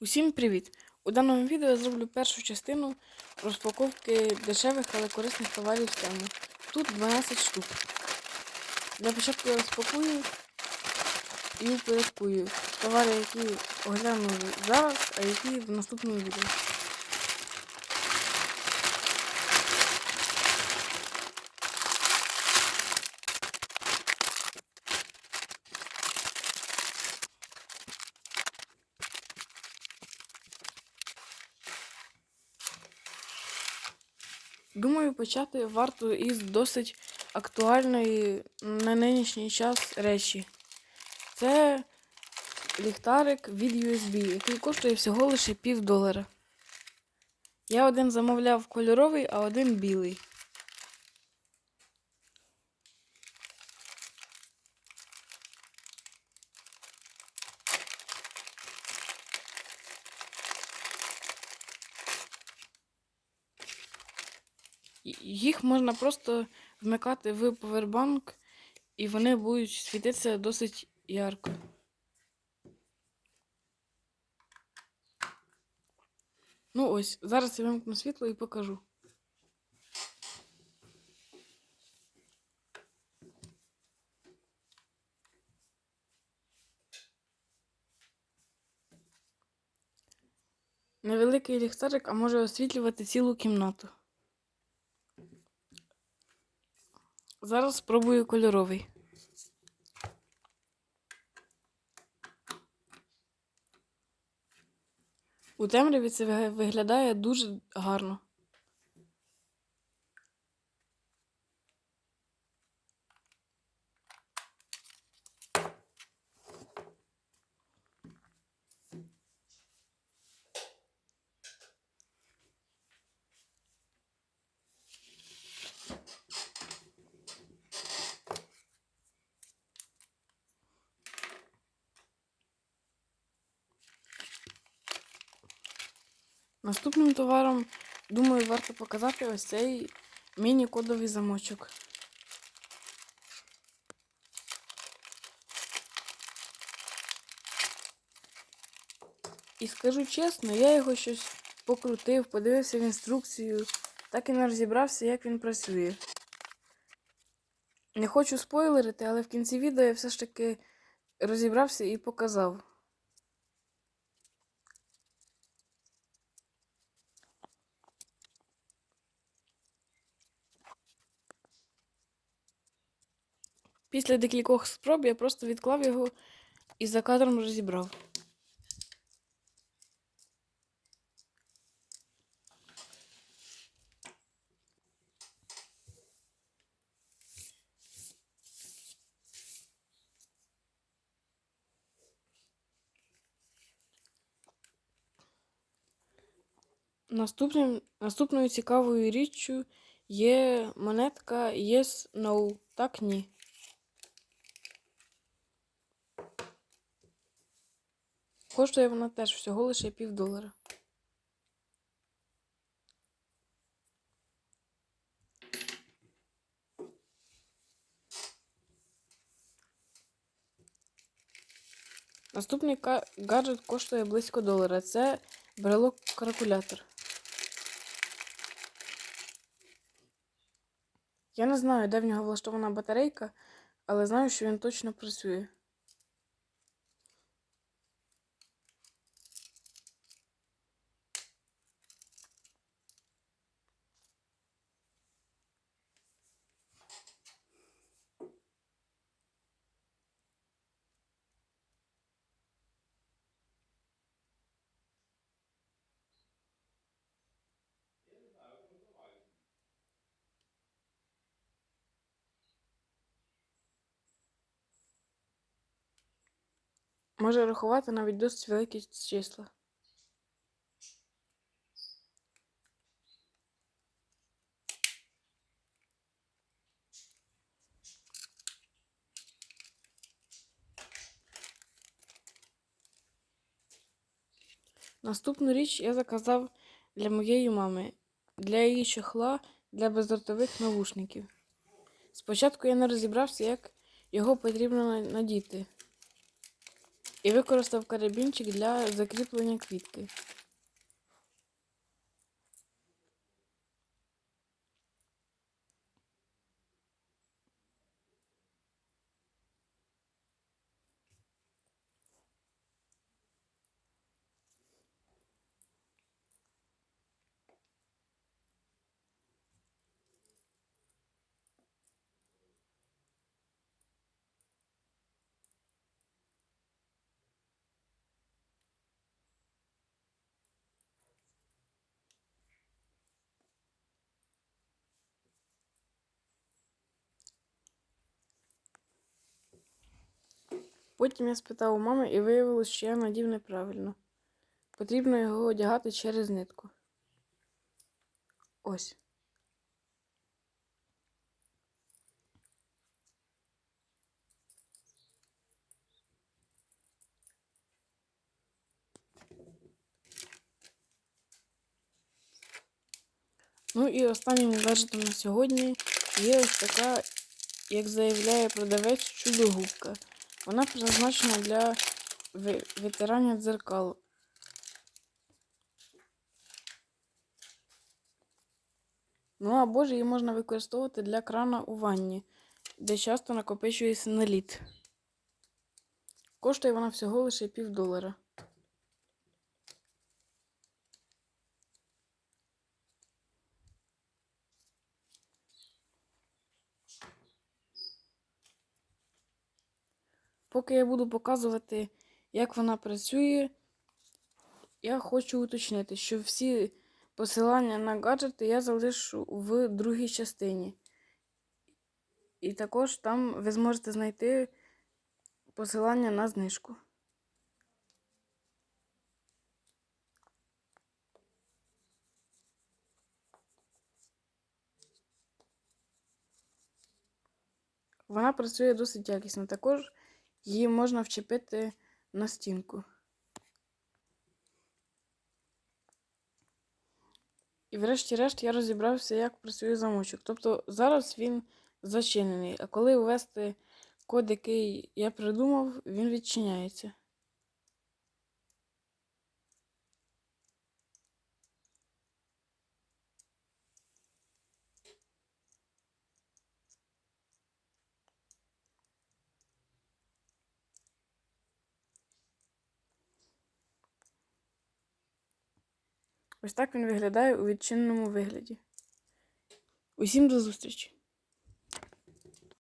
Усім привіт! У даному відео я зроблю першу частину розпаковки дешевих, але корисних товарів з теми. Тут 12 штук. Для початку я розпакую і упорядкую товари, які огляну зараз, а які в наступному відео. Думаю, почати варто із досить актуальної на нинішній час речі. Це ліхтарик від USB, який коштує всього лише пів долара. Я один замовляв кольоровий, а один білий. Їх можна просто вмикати в повербанк, і вони будуть світитися досить ярко. Ну ось, зараз я вимкну світло і покажу. Невеликий ліхтарик, а може освітлювати цілу кімнату. Зараз спробую кольоровий. У темряві це виглядає дуже гарно. Наступним товаром, думаю, варто показати ось цей міні-кодовий замочок. І скажу чесно, я його щось покрутив, подивився в інструкцію, так і не розібрався, як він працює. Не хочу спойлерити, але в кінці відео я все ж таки розібрався і показав. Після декількох спроб я просто відклав його і за кадром розібрав. Наступним, наступною цікавою річчю є монетка Yes No. Так ні. Коштує вона теж всього лише пів долара. Наступний гаджет коштує близько долара. Це брелок-калькулятор. Я не знаю, де в нього влаштована батарейка, але знаю, що він точно працює. Може рахувати навіть досить великі числа. Наступну річ я заказав для моєї мами, для її чохла для бездротових навушників. Спочатку я не розібрався, як його потрібно надіти. І використав карабінчик для закріплення квітки. Потім я спитав у мами і виявилось, що я надів неправильно. Потрібно його одягати через нитку. Ось. Ну і останнім гаджетом на сьогодні є ось така, як заявляє продавець, чудо-губка. Вона призначена для ветеранів дзеркал. Ну або ж її можна використовувати для крана у ванні, де часто накопичується наліт. Коштує вона всього лише пів долара. Поки я буду показувати, як вона працює, я хочу уточнити, що всі посилання на гаджети я залишу в другій частині. І також там ви зможете знайти посилання на знижку. Вона працює досить якісно. Також її можна вчепити на стінку. І врешті-решт я розібрався, як працює замочок. Тобто зараз він зачинений, а коли ввести код, який я придумав, він відчиняється. Ось так він виглядає у відчиненому вигляді. Усім до зустрічі!